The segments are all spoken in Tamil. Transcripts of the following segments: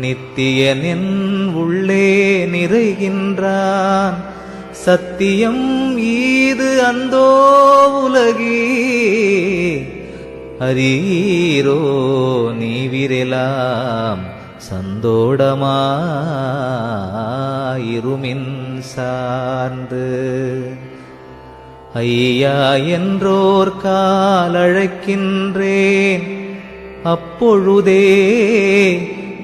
நித்தியனின் உள்ளே நிறைகின்றான். சத்தியம் ஈது அந்தோ உலகி. அரீரோ நீ விரலாம் சந்தோடமாயிருமின் சார்ந்து. ஐயா என்றோர் காலழைக்கின்றேன். அப்பொழுதே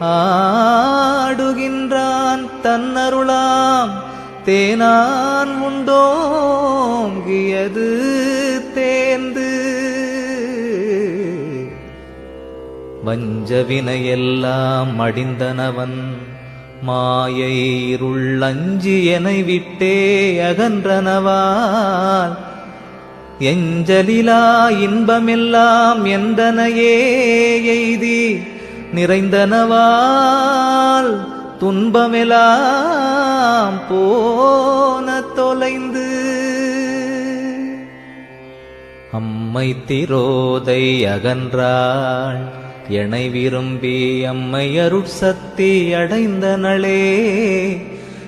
ஆடுகின்றான் தன்னருளாம். தேனான் உண்டோங்கியது தேர்ந்து. வஞ்சவினையெல்லாம் மடிந்தனவன். மாயை இருள் அஞ்சி எனை விட்டே அகன்றனவால். எஞ்சலிலா இன்பமெல்லாம் எந்தனையே எய்தி. நிறைந்தனவால் துன்பமெலாம் போன தொலைந்து. அம்மை திரோதை அகன்றாள் எனை விரும்பி அம்மை அருட்சக்தி அடைந்தனளே.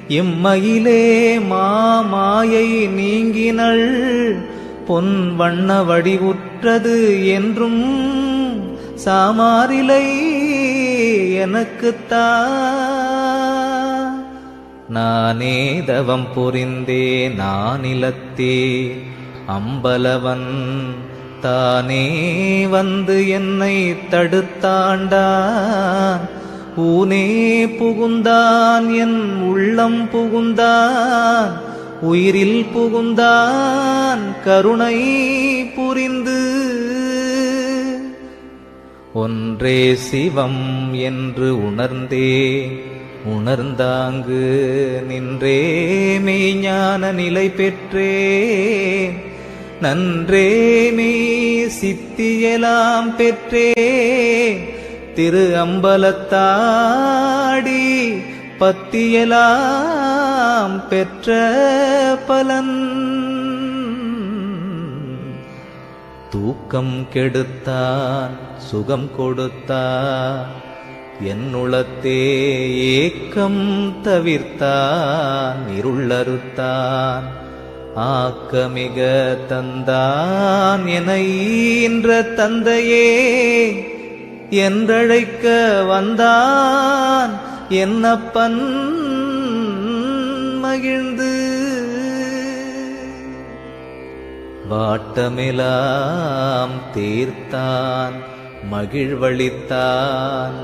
இம்மையிலே மாமாயை நீங்கினள் பொன் வண்ண வடிவுற்றது என்றும் சாமாரிலை எனக்குத்தா. நானே தவம் புரிந்தே நானிலத்தே அம்பலவன் தானே வந்து என்னை தடுத்தாண்டான். ஊனே புகுந்தான் என் உள்ளம் புகுந்தான். உயிரில் புகுந்தான் கருணை புரிந்து ஒன்றே சிவம் என்று உணர்ந்தே உணர்ந்தாங்கு நின்றே மெய்ஞான நிலை பெற்றே நன்றே மெய் சித்தியலாம் பெற்றே திரு அம்பலத்தாடி பத்தியலாம் பெற்ற பலன். தூக்கம் கெடுத்தான் சுகம் கொடுத்தான். என்னுளத்தே ஏக்கம் தவிர்த்தான் இருளறுத்தான் ஆக்கமிக தந்தான் என ஈன்ற தந்தையே என்றழைக்க வந்தான். என்னப்பன் மகிழ் வாட்டமெலாம் தீர்த்தான் மகிழ்வழித்தான்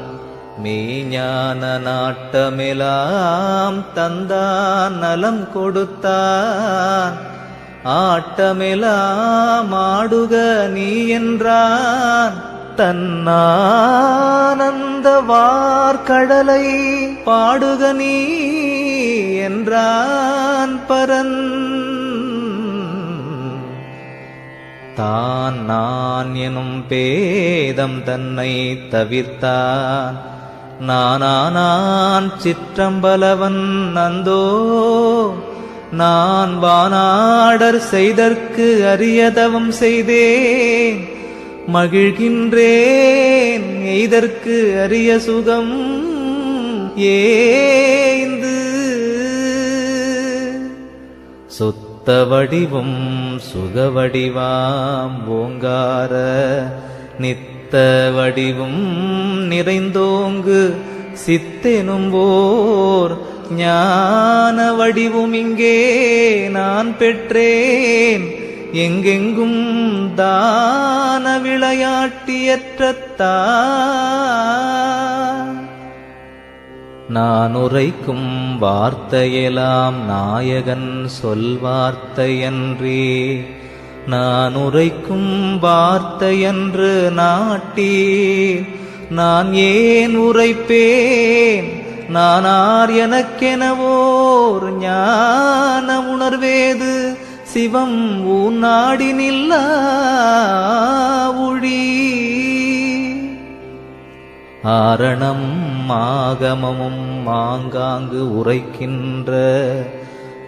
மெய்ஞான நாட்டமெலாம் தந்தான் நலம் கொடுத்தான். ஆட்டமெலாம் ஆடுக நீ என்றான். தன்னானந்த வார்கடலை பாடுக நீ என்றான் பரன். தான் நான் எனும் பேதம் தன்னை தவிர்த்தான். நானானான் சிற்றம்பலவன் நந்தோ நான் வானாடர் செய்தற்கு அரியதவம் செய்தேன். மகிழ்கின்றேன் எய்தற்கு அரிய சுகம் ஏந்து. சுத்த வடிவும் சுகவடிவாம் ஓங்கார. நித்த வடிவும் நிறைந்தோங்கு சித்தெனும் ஓர் ஞான வடிவும் இங்கே நான் பெற்றேன். எங்கெங்கும் தான விளையாட்டியற்றத்தான் நான் உரைக்கும் வார்த்தையெல்லாம் நாயகன் சொல்வார்த்தையன்றி நான் உரைக்கும் வார்த்தையன்று நாட்டி. நான் ஏன் உரைப்பேன்? நானார் எனக்கெனவோர் ஞான உணர்வேது சிவம் ஊன் நாடினில்லா ஒழி ஆரணம் ஆகமமும் மாங்காங்கு உரைக்கின்ற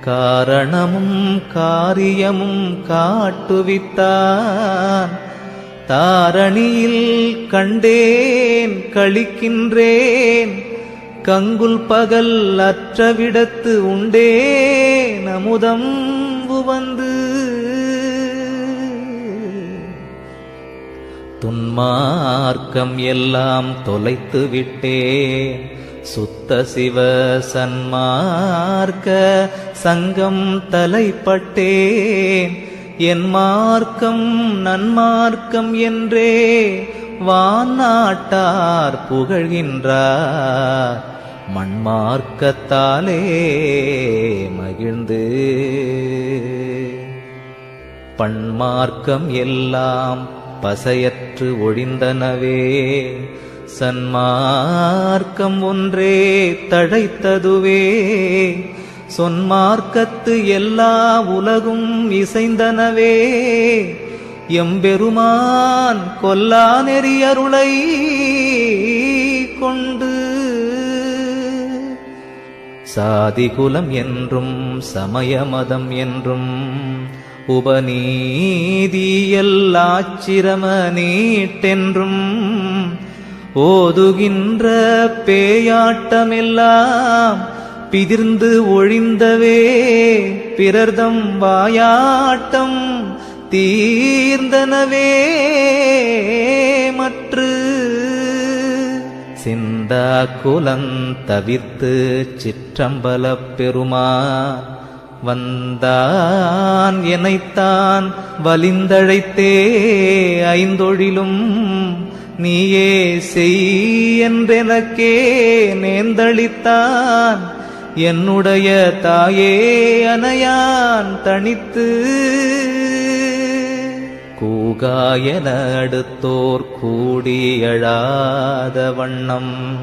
காரணமும் காரியமும் காட்டுவித்தான். தாரணியில் கண்டேன் கழிக்கின்றேன். கங்குல் பகல் அற்றவிடத்து உண்டே நமுதம் வந்து துன்மார்க்கம் எல்லாம் தொலைத்து விட்டேன் சுத்த சிவ சன்மார்க்க சங்கம் தலைப்பட்டேன். என் மார்க்கம் நன்மார்க்கம் என்றே வாநாட்டார் புகழ்கின்றார். மண்மார்க்கத்தாலே மகிழ்ந்து. பண்மார்க்கம் எல்லாம் பசையற்று ஒழிந்தனவே சன்மார்க்கம் ஒன்றே தழைத்ததுவே. சொன்மார்க்கத்து எல்லா உலகும் இசைந்தனவே. எம்பெருமான் கொல்லா நெறியருளை கொண்டு. சாதி குலம் என்றும் சமய மதம் என்றும் உபநீதியல்லாச்சிரம நீட்டென்றும் ஓதுகின்ற பேயாட்டமெல்லாம் பிதிர்ந்து ஒழிந்தவே பிறர்தம் வாயாட்டம் தீர்ந்தனவே மற்று சிந்தா குலந்தவிர்த்து சிற்றம்பலப் பெருமா வந்தான் எனைத்தான் வலிந்தழைத்தே ஐந்தொழிலும். நீயே செய் என்றெனக்கே நேர்ந்தளித்தான். என்னுடைய தாயே அனையான் தனித்து கூகாயன அடுத்தோர் கூடியழாத வண்ணம்.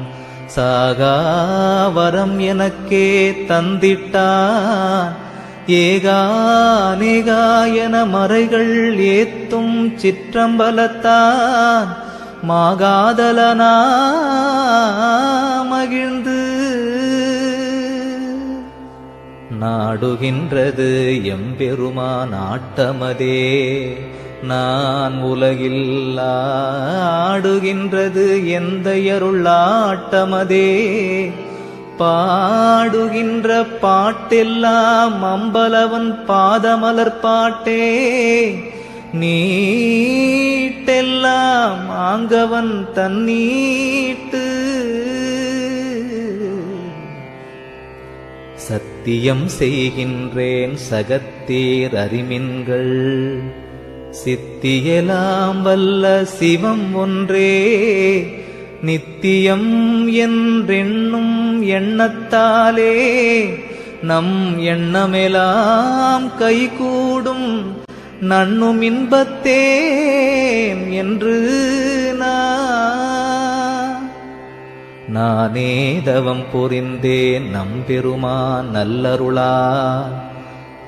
சாகாவரம் எனக்கே தந்திட்டான். ஏகானேகாயன மறைகள் ஏத்தும் சிற்றம்பலத்தான். மாகாதலனா மகிழ்ந்து நாடுகின்றது எம்பெருமா நாட்டமதே நான் உலகில் ஆடுகின்றது எந்த அருளாட்டமதே பாடுகின்ற பாட்டெல்லாம் அம்பலவன் பாதமலர் பாட்டே. நீட்டெல்லாம் ஆங்கவன் தன்னீட்டு. சத்தியம் செய்கின்றேன் சகத்தீர் அறிமின்கள். சித்தியலாம் வல்ல சிவம் ஒன்றே. நித்தியம் என்றென்னும் எண்ணத்தாலே. நம் எண்ணமெலாம் கைகூடும். நன்னும் இன்பத்தேன் என்று நானே தவம் புரிந்தேன் நம்பெருமா நல்லருளா.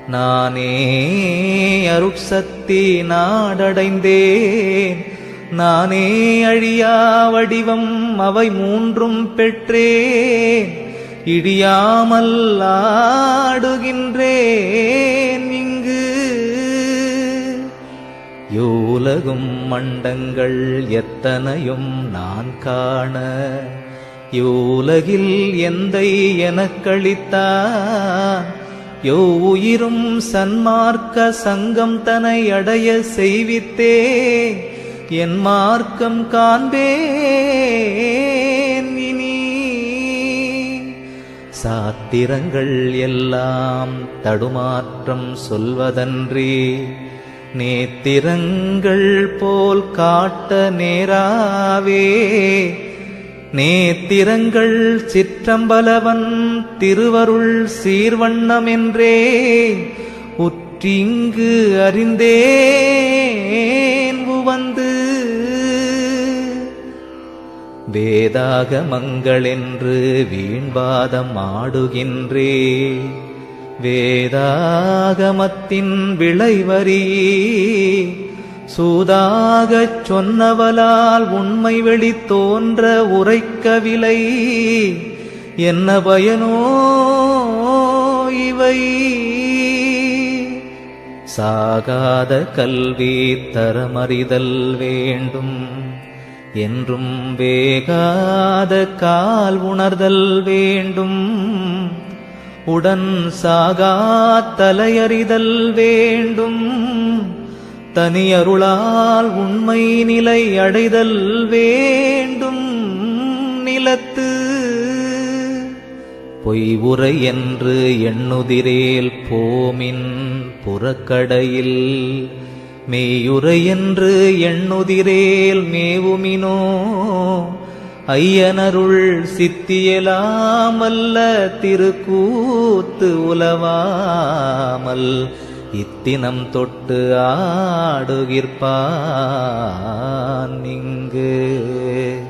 நானே அருட்சக்தி நாடடைந்தேன். நானே அழியா வடிவம் அவை மூன்றும் பெற்றேன். இடியாமல் ஆடுகின்றேன் இங்கு. யோலகும் மண்டங்கள் எத்தனையும் நான் காண. யோலகில் எந்தை எனக்களித்தான் யோ உயிரும் சன்மார்க்க சங்கம் தனை அடைய செய்வித்தே என் மார்க்கம் காண்பேன் இனி. சாத்திரங்கள் எல்லாம் தடுமாற்றம் சொல்வதன்றி நேத்திரங்கள் போல் காட்ட நேராவே நேத்திரங்கள் சிற்றம்பலவன் திருவருள் சீர்வண்ணமென்றே உற்றிங்கு அறிந்தேன் உவந்து. வேதாகமங்களென்று வீண்பாதம் ஆடுகின்றே. வேதாகமத்தின் விளைவரியே சூதாகச் சொன்னவலால் உண்மை வெளி தோன்ற உரைக்கவில்லை என்ன பயனோ இவை? சாகாத கல்வி தரமறிதல் வேண்டும். என்றும் வேகாத கால் உணர்தல் வேண்டும். உடன் சாகா தலையறிதல் வேண்டும். தனியருளால் உண்மை நிலை அடைதல் வேண்டும் நிலத்து. பொய் உரை என்று எண்ணுதிரேல் போமின் புறக்கடையில். மேயுரை என்று எண்ணுதிரேல் மேவுமினோ. ஐயனருள் சித்தியலாமல்ல திருக்கூத்து உலவாமல். இத்தினம் தொட்டு ஆடுகிற்பான் இங்கு.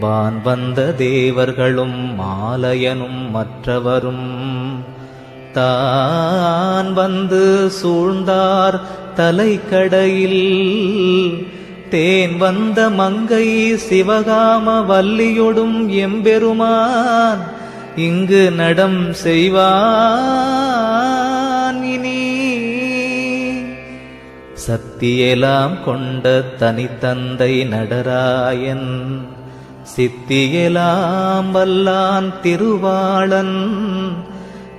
வான் வந்த தேவர்களும் மாலையனும் மற்றவரும் தான் வந்து சூழ்ந்தார் தலைக்கடையில். தேன் வந்த மங்கை சிவகாம வல்லியொடும் எம்பெருமான் இங்கு நடம் செய்வான். சக்தியெலாம் கொண்ட தனித்தந்தை நடராயன் சித்தியெலாம் வல்லான் திருவாளன்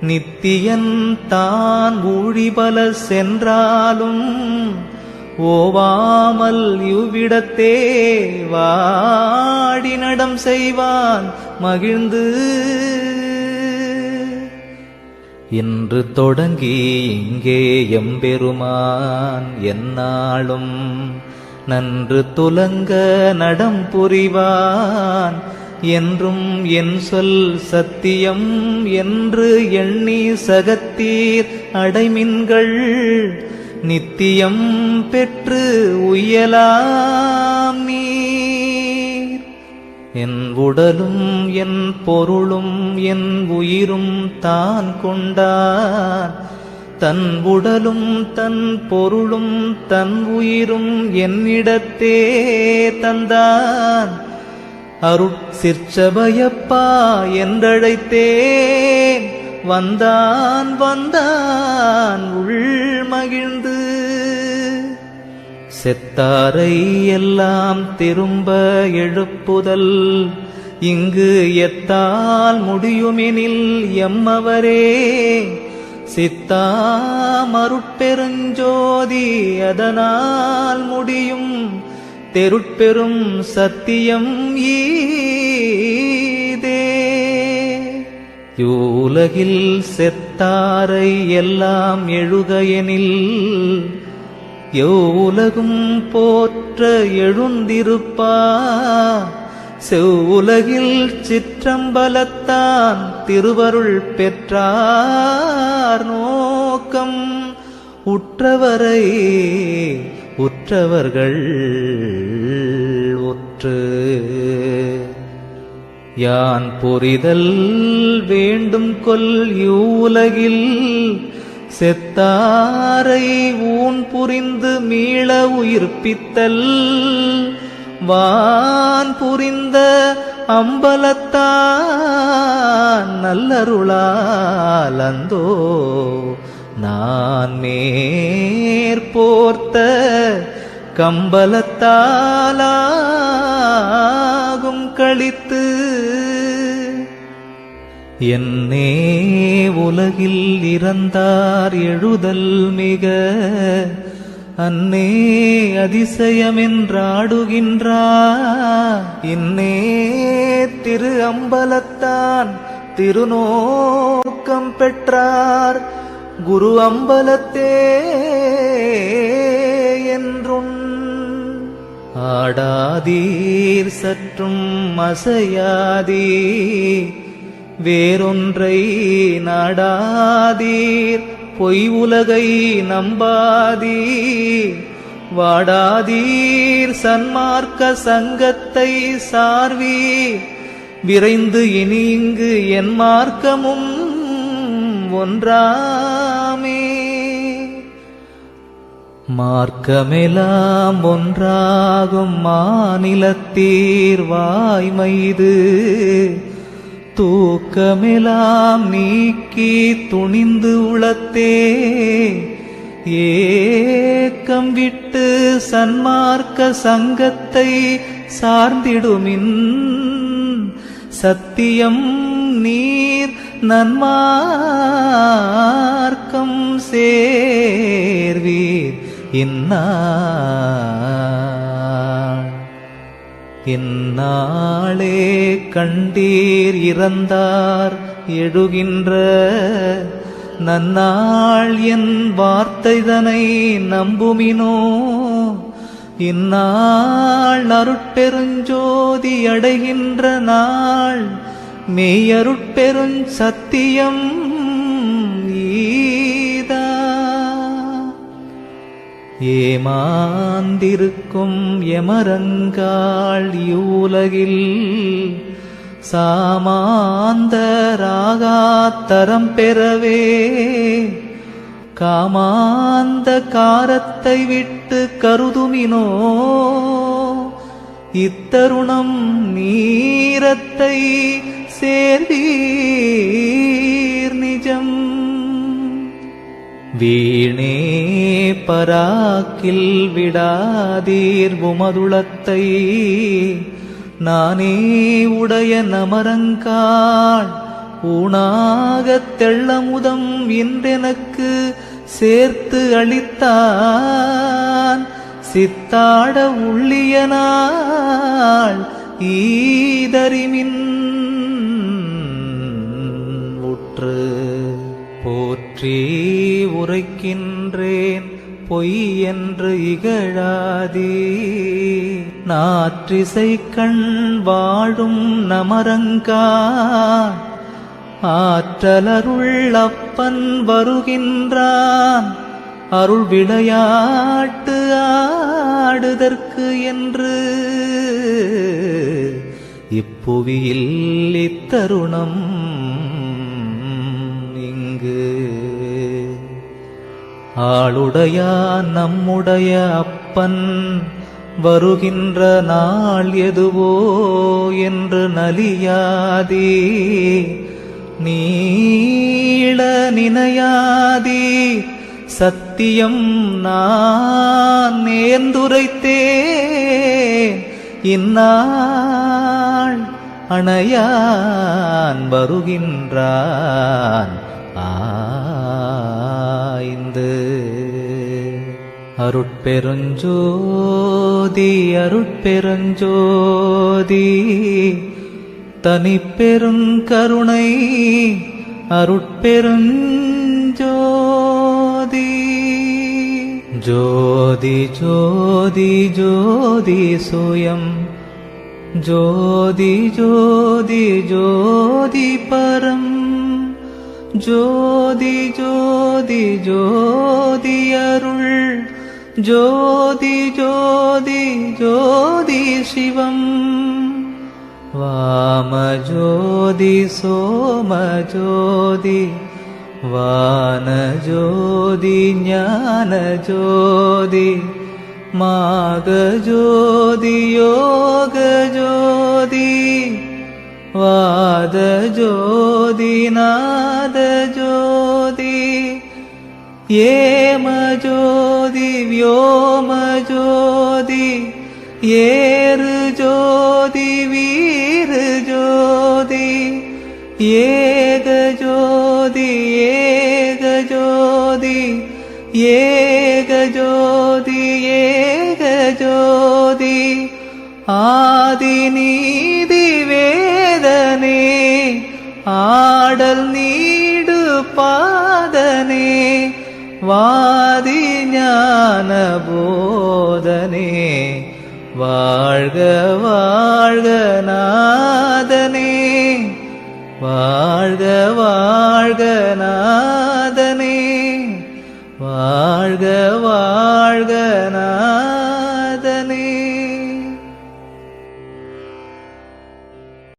நித்தியன் தான் ஊழிபல சென்றாலும் ஓவாமல் இவ்விடத்தே வாடி நடம் செய்வான் மகிழ்ந்து இன்று தொடங்கி இங்கே எம்பெருமான் எந்நாளும் நன்று துலங்க நடம் புரிவான். என்றும் என் சொல் சத்தியம் என்று எண்ணி சகத்தீர் அடைமின்கள் நித்தியம் பெற்று உயலாம் நீ என் உடலும் என் பொருளும் என் உயிரும் தான் கொண்டான் தன் உடலும் தன் பொருளும் தன் உயிரும் என்னிடத்தே தந்தான் அருட்சிற்சபையப்பா என்றழைத்தேன். வந்தான் வந்தான் உள் மகிழ்ந்து செத்தாரை எல்லாம் திரும்ப எழுப்புதல். இங்கு எத்தால் முடியுமெனில் எம்மவரே. சித்தா சித்தாமருட்பெருஞ்சோதி அதனால் முடியும். தெருட்பெரும் சத்தியம் ஈதே. யூலகில் செத்தாரை எல்லாம் எழுகையெனில் எவ்வுலகும் போற்ற எழுந்திருப்பா. செவ்வுலகில் சிற்றம்பலத்தான் திருவருள் பெற்றார் நோக்கம். உற்றவரை உற்றவர்கள் ஒற்று. யான் புரிதல் வேண்டும் கொல் இவ்வுலகில் செத்தாரை ஊன் புரிந்து மீள உயிர்ப்பித்தல் வான் புரிந்த அம்பலத்தான் நல்லருளாலந்தோ நான் மேற்போர்த்த கம்பலத்தாலாகும் கழித்து என்னே உலகில் இறந்தார் எழுதல் மிக அன்னே அதிசயமென்றாடுகின்றார். இன்னே திரு அம்பலத்தான் திருநோக்கம் பெற்றார். குரு அம்பலத்தே என்றும் ஆடாதீர் சற்றும் அசையாதீர். வேறொன்றை நாடாதீர். பொய் உலகை நம்பாதீர். வாடாதீர் சன்மார்க்க சங்கத்தை சார்வீர். விரைந்து இனி இங்கு என் மார்க்கமும் ஒன்றாமே. மார்க்கமெலாம் ஒன்றாகும் மாநிலத்தீர் வாய்மைது. தூக்கமெலாம் நீக்கி துணிந்து உளத்தே ஏக்கம் விட்டு சன்மார்க்க சங்கத்தை சார்ந்திடுமின். சத்தியம் நீர் நன்மார்க்கம் சேர்வீர். இன்னா இந்நாளே கண்டீர் இறந்தார் எழுகின்ற நன்னாள் என் வார்த்தைதனை நம்புமினோ? இந்நாள் அருட்பெருஞ்சோதி அடைகின்ற நாள் மெய்யருட்பெருஞ் சத்தியம் ஏமாந்திருக்கும் எமரங்காள் யூலகில் சாமாந்தராகாத்தரம் பெறவே காமாந்த காரத்தை விட்டு கருதுமினோ? இத்தருணம் நீரத்தை சேர்வீ வீணே பராக்கில் விடாதீர் உமதுளத்தை. நானே உடைய நமரங்காள் ஊனாகத் தெள்ளமுதம் இன்றெனக்கு சேர்த்து அளித்தான். சித்தாட உள்ளியனாள் ஈதறிமின் உற்று போற்றி உரைக்கின்றேன் பொய் என்று இகழாதே. நாற்றிசை கண் வாழும் நமரங்கா. ஆற்றலருள்ளப்பன் வருகின்றான். அருள் விளையாட்டு ஆடுதற்கு என்று. இப்புவியில் இத்தருணம் ஆளுடையான் நம்முடைய அப்பன் வருகின்ற நாள் எதுவோ என்று நலியாதே. நீள நினையாதே. சத்தியம் நான் நேர்ந்துரைத்தேன். இந்நாள் அணையான் வருகின்றான். ஆ பாய்ந்து அருட்பெருஞ்சோதி அருட்பெருஞ்சோதி தனிப்பெருங்கருணை அருட்பெருஞ்சோதி. ஜோதி ஜோதி ஜோதி சுயம் ஜோதி ஜோதி ஜோதி பரம் ஜோதி ஜோ ஜோதி அருள். ஜோதி ஜோதி ஜோதி சிவம். வாமஜோதி சோமஜோதி வானஜோதி ஞானஜோதி மாகஜோதி யோகஜோதி வாதஜோதி நாதஜோதி ஏமஜோதி வியோமஜோதி ஏறு ஜோதி வீரு ஜோதி ஏக ஜோதி ஏக ஜோதி ஏக ஜோதி ஏக ஜோதி ஆதி நீதி வேதனே ஆடல் நீடு பா வாதி ஞான போதனே வாழ்க வாழ்க நாதனே வாழ்க வாழ்க நாதனே